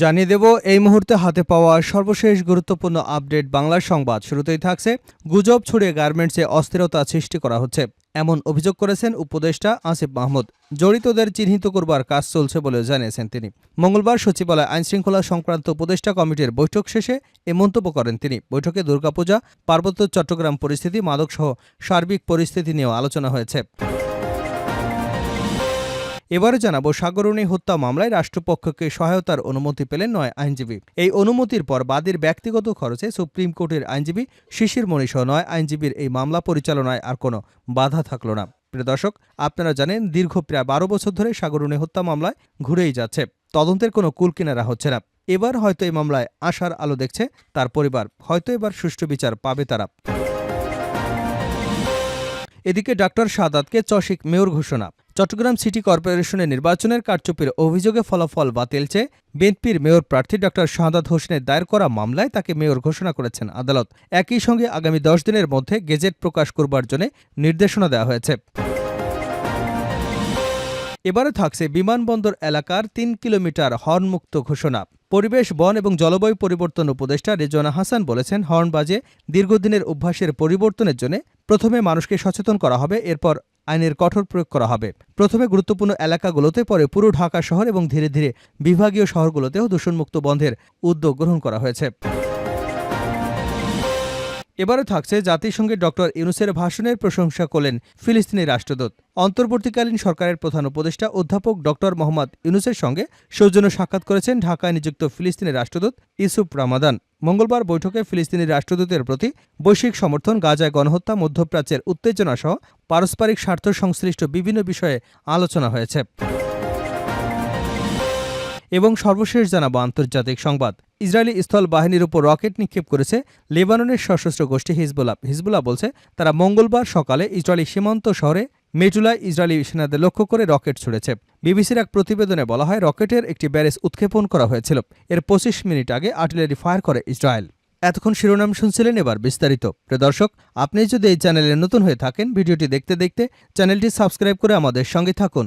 জানিয়ে দেব, এই মুহূর্তে হাতে পাওয়া সর্বশেষ গুরুত্বপূর্ণ আপডেট বাংলার সংবাদ। শুরুতেই থাকছে, গুজব ছড়িয়ে গার্মেন্টসে অস্থিরতা সৃষ্টি করা হচ্ছে। এমন অভিযোগ করেছেন উপদেষ্টা আসিফ মাহমুদ। জড়িতদের চিহ্নিত করবার কাজ চলছে বলে জানিয়েছেন তিনি। মঙ্গলবার সচিবালয় আইনশৃঙ্খলা সংক্রান্ত উপদেষ্টা কমিটির বৈঠক শেষে এ মন্তব্য করেন তিনি। বৈঠকে দুর্গাপূজা, পার্বত্য চট্টগ্রাম পরিস্থিতি, মাদকসহ সার্বিক পরিস্থিতি নিয়েও আলোচনা হয়েছে। এবারে জানাব সাগরণী হত্যা মামলায় রাষ্ট্রপক্ষকে সহায়তার অনুমতি পেলেন নয় আইনজীবী। এই অনুমতির পর বাদীর ব্যক্তিগত খরচে সুপ্রিম কোর্টের আইনজীবী শিশির মনীষহ নয় আইনজীবীর এই মামলা পরিচালনায় আর কোনো বাধা থাকল না। প্রিয় দর্শক, আপনারা জানেন দীর্ঘ প্রায় বারো বছর ধরে সাগরণী হত্যা মামলায় ঘুরেই যাচ্ছে। তদন্তের কোনো কুল কিনারা হচ্ছে না। এবার হয়তো এই মামলায় আশার আলো দেখছে তার পরিবার। হয়তো এবার সুষ্ঠু বিচার পাবে তারা। এদিকে ডাক্তার সাদাতকে চশিক মেয়র ঘোষণা। চট্টগ্রাম সিটি কর্পোরেশনের নির্বাচনের কারচুপির অভিযোগে ফলাফল বাতিল চেয়ে বিএনপির মেয়র প্রার্থী ডক্টর শাহাদাত হোসেনের দায়ের করা মামলায় তাকে মেয়র ঘোষণা করেছেন আদালত। একই সঙ্গে আগামী দশ দিনের মধ্যে গেজেট প্রকাশ করবার জন্য নির্দেশনা দেওয়া হয়েছে। এবারে থাকছে বিমানবন্দর এলাকার তিন কিলোমিটার হর্নমুক্ত ঘোষণা। পরিবেশ, বন এবং জলবায়ু পরিবর্তন উপদেষ্টা রেজওয়ানা হাসান বলেছেন হর্ন বাজে দীর্ঘদিনের অভ্যাসের পরিবর্তনের জন্য প্রথমে মানুষকে সচেতন করা হবে, এরপর আইনের কঠোর প্রয়োগ করা হবে। প্রথমে গুরুত্বপূর্ণ এলাকাগুলোতে, পরে পুরো ঢাকা শহর এবং ধীরে ধীরে বিভাগীয় শহরগুলোতেও দূষণমুক্ত বন্ধের উদ্যোগ গ্রহণ করা হয়েছে। এবারে থাকছে জাতিসংঘের ডক্টর ইউনুসের ভাষণের প্রশংসা করলেন ফিলিস্তিনি রাষ্ট্রদূত। অন্তর্বর্তীকালীন সরকারের প্রধান উপদেষ্টা অধ্যাপক ডক্টর মোহাম্মদ ইউনুসের সঙ্গে সৌজন্য সাক্ষাৎ করেছেন ঢাকায় নিযুক্ত ফিলিস্তিনি রাষ্ট্রদূত ইসুফ রামাদান। মঙ্গলবার বৈঠকে ফিলিস্তিনি রাষ্ট্রদূতের প্রতি বৈশ্বিক সমর্থন, গাজায় গণহত্যা, মধ্যপ্রাচ্যের উত্তেজনা সহ পারস্পরিক স্বার্থ সংশ্লিষ্ট বিভিন্ন বিষয়ে আলোচনা হয়েছে। এবং সর্বশেষ জানাব আন্তর্জাতিক সংবাদ। ইসরায়েলি স্থল বাহিনীর উপর রকেট নিক্ষেপ করেছে লেবাননের সশস্ত্র গোষ্ঠী হিজবুল্লাহ। হিজবুল্লাহ বলছে, তারা মঙ্গলবার সকালে ইসরায়েলি সীমান্ত শহরে মেটুলায় ইসরায়েলি সেনাদের লক্ষ্য করে রকেট ছুড়েছে। বিবিসির এক প্রতিবেদনে বলা হয়, রকেটের একটি ব্যারেজ উৎক্ষেপণ করা হয়েছিল। এর পঁচিশ মিনিট আগে আর্টিলারি ফায়ার করে ইসরায়েল। এতক্ষণ শিরোনাম শুনছিলেন এবার বিস্তারিত। প্রিয় দর্শক, আপনি যদি এই চ্যানেলে নতুন হয়ে থাকেন, ভিডিওটি দেখতে দেখতে চ্যানেলটি সাবস্ক্রাইব করে আমাদের সঙ্গে থাকুন।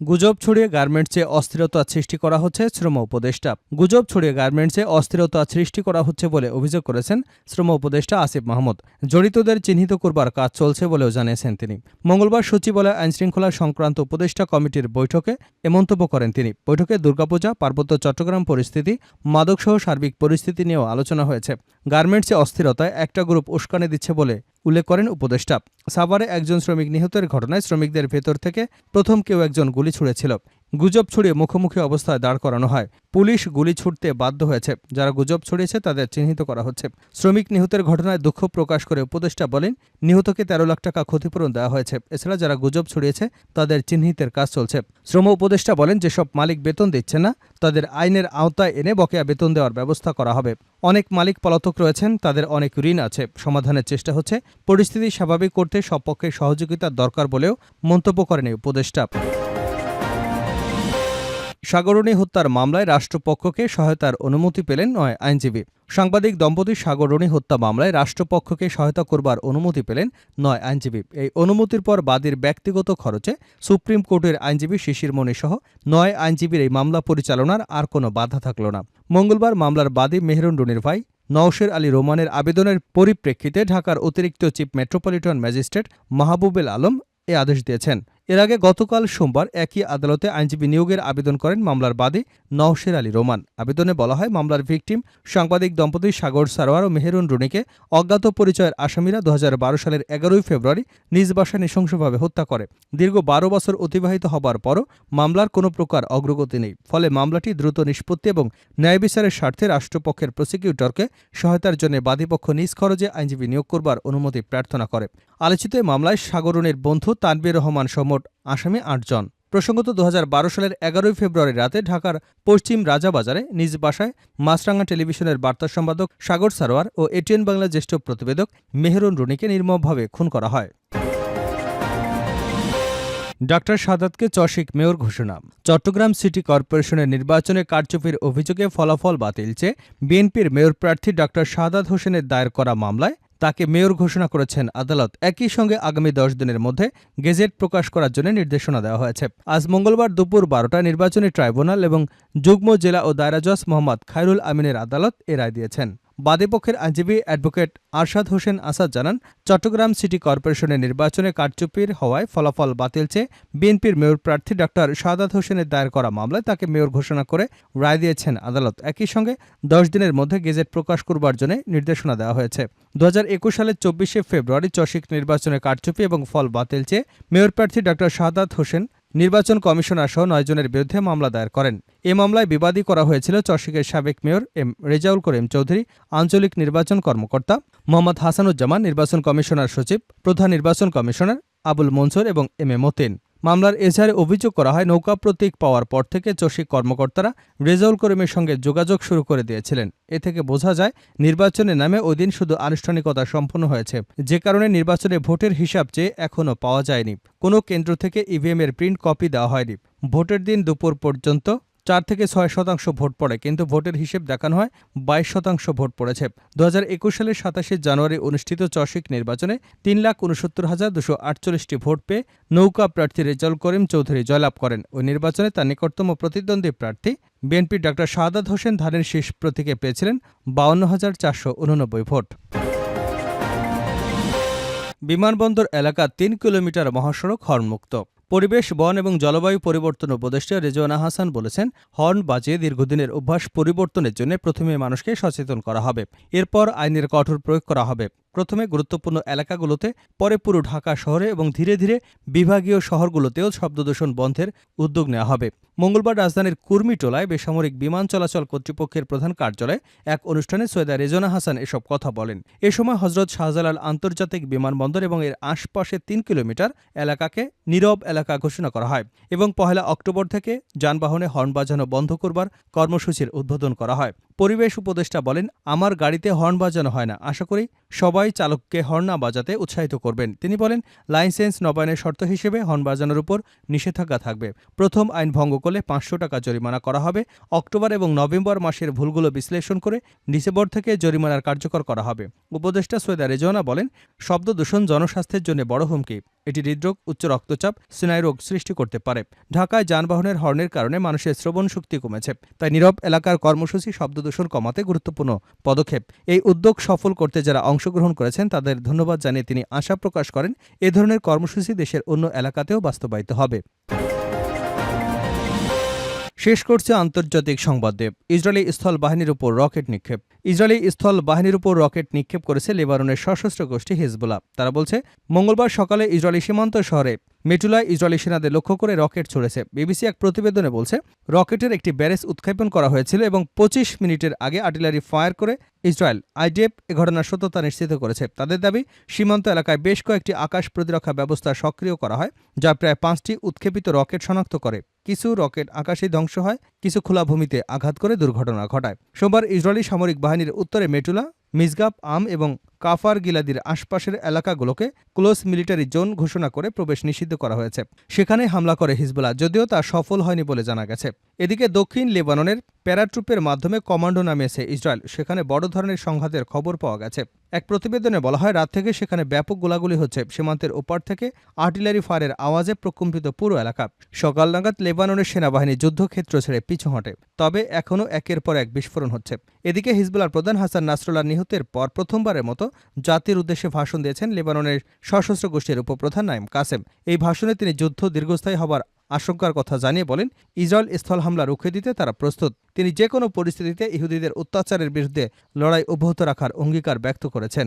গুজব ছড়িয়ে গার্মেন্টসে অস্থিরতা সৃষ্টি করা হচ্ছে, শ্রম উপদেষ্টা। গুজব ছড়িয়ে গার্মেন্টসে অস্থিরতা সৃষ্টি করা হচ্ছে বলে অভিযোগ করেছেন শ্রম উপদেষ্টা আসিফ মাহমুদ। জড়িতদের চিহ্নিত করবার কাজ চলছে বলেও জানিয়েছেন তিনি। মঙ্গলবার সচিবালয় আইনশৃঙ্খলা সংক্রান্ত উপদেষ্টা কমিটির বৈঠকে এ মন্তব্য করেন তিনি। বৈঠকে দুর্গাপূজা, পার্বত্য চট্টগ্রাম পরিস্থিতি, মাদকসহ সার্বিক পরিস্থিতি নিয়েও আলোচনা হয়েছে। গার্মেন্টসে অস্থিরতায় একটা গ্রুপ উস্কানি দিচ্ছে বলে উল্লেখ করেন উপদেষ্টা। সাভারে একজন শ্রমিক নিহতের ঘটনায় শ্রমিকদের ভেতর থেকে প্রথম কেউ একজন গুলি ছুড়েছিল। গুজব ছড়িয়ে মুখোমুখি অবস্থায় দাঁড় করানো হয়। পুলিশ গুলি ছুটতে বাধ্য হয়েছে। যারা গুজব ছড়িয়েছে, তাদের চিহ্নিত করা হচ্ছে। শ্রমিক নিহতের ঘটনায় দুঃখ প্রকাশ করে উপদেষ্টা বলেন, নিহতকে তেরো লাখ টাকা ক্ষতিপূরণ দেওয়া হয়েছে। এছাড়া যারা গুজব ছড়িয়েছে, তাদের চিহ্নিতের কাজ চলছে। শ্রম উপদেষ্টা বলেন, যেসব মালিক বেতন দিচ্ছে না, তাদের আইনের আওতায় এনে বকেয়া বেতন দেওয়ার ব্যবস্থা করা হবে। অনেক মালিক পলাতক রয়েছেন, তাদের অনেক ঋণ আছে। সমাধানের চেষ্টা হচ্ছে। পরিস্থিতি স্বাভাবিক করতে সব পক্ষের সহযোগিতার দরকার বলেও মন্তব্য করেন উপদেষ্টা। সাগরণী হত্যার মামলায় রাষ্ট্রপক্ষকে সহায়তার অনুমতি পেলেন নয় আইনজীবী। সাংবাদিক দম্পতি সাগরণী হত্যা মামলায় রাষ্ট্রপক্ষকে সহায়তা করবার অনুমতি পেলেন নয় আইনজীবী। এই অনুমতির পর বাদীর ব্যক্তিগত খরচে সুপ্রিম কোর্টের আইনজীবী শিশির মণি সহ নয় আইনজীবীর এই মামলা পরিচালনার আর কোনো বাধা থাকল না। মঙ্গলবার মামলার বাদী মেহরুন রুনির ভাই, নওশের আলী রোমানের আবেদনের পরিপ্রেক্ষিতে ঢাকার অতিরিক্ত chief metropolitan magistrate Mahbubul Alam এ আদেশ দিয়েছেন। এর আগে গতকাল সোমবার একই আদালতে আইনজীবী নিয়োগের আবেদন করেন মামলার বাদী নওশের আলী রোমান। আবেদনে বলা হয়, মামলার ভিকটিম সাংবাদিক দম্পতি সাগর সারোয়ার ও মেহেরুন রুনিকে অজ্ঞাত পরিচয়ের আসামিরা দু হাজার বারো সালের এগারোই ফেব্রুয়ারি নিজ বাসায় নৃশংসভাবে হত্যা করে। দীর্ঘ বারো বছর অতিবাহিত হবার পরও মামলার কোনো প্রকার অগ্রগতি নেই। ফলে মামলাটি দ্রুত নিষ্পত্তি এবং ন্যায় বিচারের স্বার্থে রাষ্ট্রপক্ষের প্রসিকিউটরকে সহায়তার জন্য বাদীপক্ষ নিজ খরচে আইনজীবী নিয়োগ করবার অনুমতি প্রার্থনা করে। আলোচিত মামলায় সাগরুনের বন্ধু তানবির রহমান সমট আসামি আটজন। প্রসঙ্গত দু হাজার বারো সালের এগারোই ফেব্রুয়ারি রাতে ঢাকার পশ্চিম রাজাবাজারে নিজ বাসায় মাছরাঙ্গা টেলিভিশনের বার্তা সম্পাদক সাগর সারোয়ার ও এটিএন বাংলা জ্যেষ্ঠ প্রতিবেদক মেহরুন রুনিকে নির্মমভাবে খুন করা হয়। ডাক্তার সাদাতকে চশিক মেয়র ঘোষণা। চট্টগ্রাম সিটি কর্পোরেশনের নির্বাচনে কারচুপির অভিযোগে ফলাফল বাতিল চেয়ে বিএনপির মেয়র প্রার্থী ডাক্তার সাদাত হোসেনের দায়ের করা মামলায় তাকে মেয়র ঘোষণা করেছেন আদালত। একই সঙ্গে আগামী দশ দিনের মধ্যে গেজেট প্রকাশ করার জন্য নির্দেশনা দেওয়া হয়েছে। আজ মঙ্গলবার দুপুর বারোটায় নির্বাচনী ট্রাইব্যুনাল এবং যুগ্ম জেলা ও দায়রা জজ মোহাম্মদ খায়রুল আমিনের আদালত এ রায় দিয়েছেন। বাদীপক্ষের আইনজীবী অ্যাডভোকেট আরশাদ হোসেন আসাদ জানান, চট্টগ্রাম সিটি কর্পোরেশনের নির্বাচনে কারচুপির হওয়ায় ফলাফল বাতিল চেয়ে বিএনপির মেয়র প্রার্থী ডক্টর সাদাত হোসেনের দায়ের করা মামলায় তাকে মেয়র ঘোষণা করে রায় দিয়েছেন আদালত। একই সঙ্গে দশ দিনের মধ্যে গেজেট প্রকাশ করবার জন্য নির্দেশনা দেওয়া হয়েছে। দু হাজার একুশ সালের চব্বিশে ফেব্রুয়ারি চশিক নির্বাচনে কারচুপি এবং ফল বাতিল চেয়ে মেয়র প্রার্থী ডক্টর সাদাত হোসেন নির্বাচন কমিশনার সহ নয়জনের বিরুদ্ধে মামলা দায়ের করেন। এ মামলায় বিবাদী করা হয়েছিল চশিকের সাবেক মেয়র এম রেজাউল করিম চৌধুরী, আঞ্চলিক নির্বাচন কর্মকর্তা মোহাম্মদ হাসানুজ্জামান, নির্বাচন কমিশনার সচিব, প্রধান নির্বাচন কমিশনার আবুল মনসুর এবং এম এ মতিন। মামলার এজাহারে অভিযোগ করা হয়, নৌকা প্রতীক পাওয়ার পর থেকে চসিক কর্মকর্তারা রেজাউল করিমের সঙ্গে যোগাযোগ শুরু করে দিয়েছিলেন। এ থেকে বোঝা যায় নির্বাচনের নামে ওই দিন শুধু আনুষ্ঠানিকতা সম্পন্ন হয়েছে। যে কারণে নির্বাচনে ভোটের হিসাব চেয়ে এখনও পাওয়া যায়নি। কোনো কেন্দ্র থেকে ইভিএমের প্রিন্ট কপি দেওয়া হয়নি। ভোটের দিন দুপুর পর্যন্ত চার থেকে ছয় শতাংশ ভোট পড়ে, কিন্তু ভোটের হিসেব দেখানো হয় বাইশ শতাংশ ভোট পড়েছে। দু সালের সাতাশে জানুয়ারি অনুষ্ঠিত চশিক নির্বাচনে তিন লাখ উনসত্তর হাজার দুশো আটচল্লিশটি ভোট পেয়ে নৌকা প্রার্থী রেজাউল করিম চৌধুরী জয়লাভ করেন। ওই নির্বাচনে তার নিকটতম প্রতিদ্বন্দ্বী প্রার্থী বিএনপির ডক্টর শাহাদাত হোসেন ধানের শীষ প্রতীকে পেয়েছিলেন বাউন্ন হাজার চারশো উননব্বই ভোট। বিমানবন্দর এলাকা তিন কিলোমিটার মহাসড়ক হর্নমুক্ত পরিবেশ, বন এবং জলবায়ু পরিবর্তন উপদেষ্টা রেজওয়ানা হাসান বলেছেন, হর্ন বাজিয়ে দীর্ঘদিনের অভ্যাস পরিবর্তনের জন্য প্রথমে মানুষকে সচেতন করা হবে। এরপর আইনের কঠোর প্রয়োগ করা হবে। প্রথমে গুরুত্বপূর্ণ এলাকাগুলোতে, পরে পুরো ঢাকা শহরে এবং ধীরে ধীরে বিভাগীয় শহরগুলোতেও শব্দদূষণ বন্ধের উদ্যোগ নেওয়া হবে। মঙ্গলবার রাজধানীর কুর্মিটোলায় বেসামরিক বিমান চলাচল কর্তৃপক্ষের প্রধান কার্যালয়ে এক অনুষ্ঠানে সৈয়দা রেজনা হাসান এসব কথা বলেন। এ সময় হজরত শাহজালাল আন্তর্জাতিক বিমানবন্দর এবং এর আশপাশে তিন কিলোমিটার এলাকাকে নীরব এলাকা ঘোষণা করা হয় এবং পহেলা অক্টোবর থেকে যানবাহনে হর্ন বাজানো বন্ধ করবার কর্মসূচির উদ্বোধন করা হয়। পরিবেশ উপদেষ্টা বলেন, আমার গাড়িতে হর্ন বাজানো হয় না। আশা করি সবাই চালককে হর্ন না বাজাতে উৎসাহিত করবেন। তিনি বলেন, লাইসেন্স নবায়নের শর্ত হিসেবে হর্ন বাজানোর উপর নিষেধাজ্ঞা থাকবে। প্রথম আইন ভঙ্গ করলে পাঁচশো টাকা জরিমানা করা হবে। অক্টোবর এবং নভেম্বর মাসের ভুলগুলো বিশ্লেষণ করে ডিসেম্বর থেকে জরিমানার কার্যকর করা হবে। উপদেষ্টা সৈয়দা রেজওয়ানা বলেন, শব্দ দূষণ জনস্বাস্থ্যের জন্য বড় হুমকি। এটি হৃদরোগ, উচ্চ রক্তচাপ স্নায়ুরোগ সৃষ্টি করতে পারে। ঢাকায় যানবাহনের হর্নের কারণে মানুষের শ্রবণ শক্তি কমেছে। তাই নীরব এলাকার কর্মসূচি শব্দদূষণ কমাতে গুরুত্বপূর্ণ পদক্ষেপ। এই উদ্যোগ সফল করতে যারা অংশগ্রহণ করেছেন, তাদের ধন্যবাদ জানিয়ে তিনি আশা প্রকাশ করেন, এ ধরনের কর্মসূচি দেশের অন্য এলাকাতেও বাস্তবায়িত হবে। শেষ করছে আন্তর্জাতিক সংবাদদেব ইসরায়েলি স্থল বাহিনীর উপর রকেট নিক্ষেপ। ইসরায়েলি স্থল বাহিনীর উপর রকেট নিক্ষেপ করেছে লেবাননের সশস্ত্র গোষ্ঠী হিজবুল্লাহ। তারা বলছে, মঙ্গলবার সকালে ইসরায়েলি সীমান্ত শহরে মেটুলায় ইসরায়েলি সেনাদের লক্ষ্য করে রকেট ছড়েছে। বিবিসি এক প্রতিবেদনে বলছে, রকেটের একটি ব্যারেজ উৎক্ষেপণ করা হয়েছিল এবং পঁচিশ মিনিটের আগে আর্টিলারি ফায়ার করে ইসরায়েল আইডিএফ এ ঘটনার সত্যতা নিশ্চিত করেছে। তাদের দাবি, সীমান্ত এলাকায় বেশ কয়েকটি আকাশ প্রতিরক্ষা ব্যবস্থা সক্রিয় করা হয়, যা প্রায় পাঁচটি উৎক্ষেপিত রকেট শনাক্ত করে। কিছু রকেট আকাশে ধ্বংস হয়, কিছু খোলা ভূমিতে আঘাত করে দুর্ঘটনা ঘটায়। সোমবার ইসরায়েলি সামরিক বাহিনীর উত্তরে মেটুলা মিসগাব আম এবং কাফার গিলাদির আশপাশের এলাকাগুলোকে ক্লোজ মিলিটারি জোন ঘোষণা করে প্রবেশ নিষিদ্ধ করা হয়েছে। সেখানে হামলা করে হিজবুল্লাহ, যদিও তা সফল হয়নি বলে জানা গেছে। এদিকে দক্ষিণ লেবাননের প্যারাট্রুপের মাধ্যমে কমান্ডো নামিয়েছে ইসরায়েল, সেখানে বড় ধরনের সংঘাতের খবর পাওয়া গেছে। এক প্রতিবেদনে বলা হয়, রাত থেকে সেখানে ব্যাপক গোলাগুলি হচ্ছে। সীমান্তের ওপার থেকে আর্টিলারি ফায়ারের আওয়াজে প্রকম্পিত পুরো এলাকা। সকাল নাগাদ লেবাননের সেনাবাহিনী যুদ্ধক্ষেত্র ছেড়ে পিছু হটে, তবে এখনও একের পর এক বিস্ফোরণ হচ্ছে। এদিকে হিজবুল্লার প্রধান হাসান নাসরুল্লাহ নিহতের পর প্রথমবারের মতো জাতির উদ্দেশ্যে ভাষণ দিয়েছেন লেবাননের সশস্ত্র গোষ্ঠীর উপপ্রধান নাইম কাসেম। এই ভাষণে তিনি যুদ্ধ দীর্ঘস্থায়ী হবার আশঙ্কার কথা জানিয়ে বলেন, ইসরায়েল স্থল হামলা রুখে দিতে তারা প্রস্তুত। তিনি যে কোনো পরিস্থিতিতে ইহুদিদের অত্যাচারের বিরুদ্ধে লড়াই অব্যাহত রাখার অঙ্গীকার ব্যক্ত করেছেন।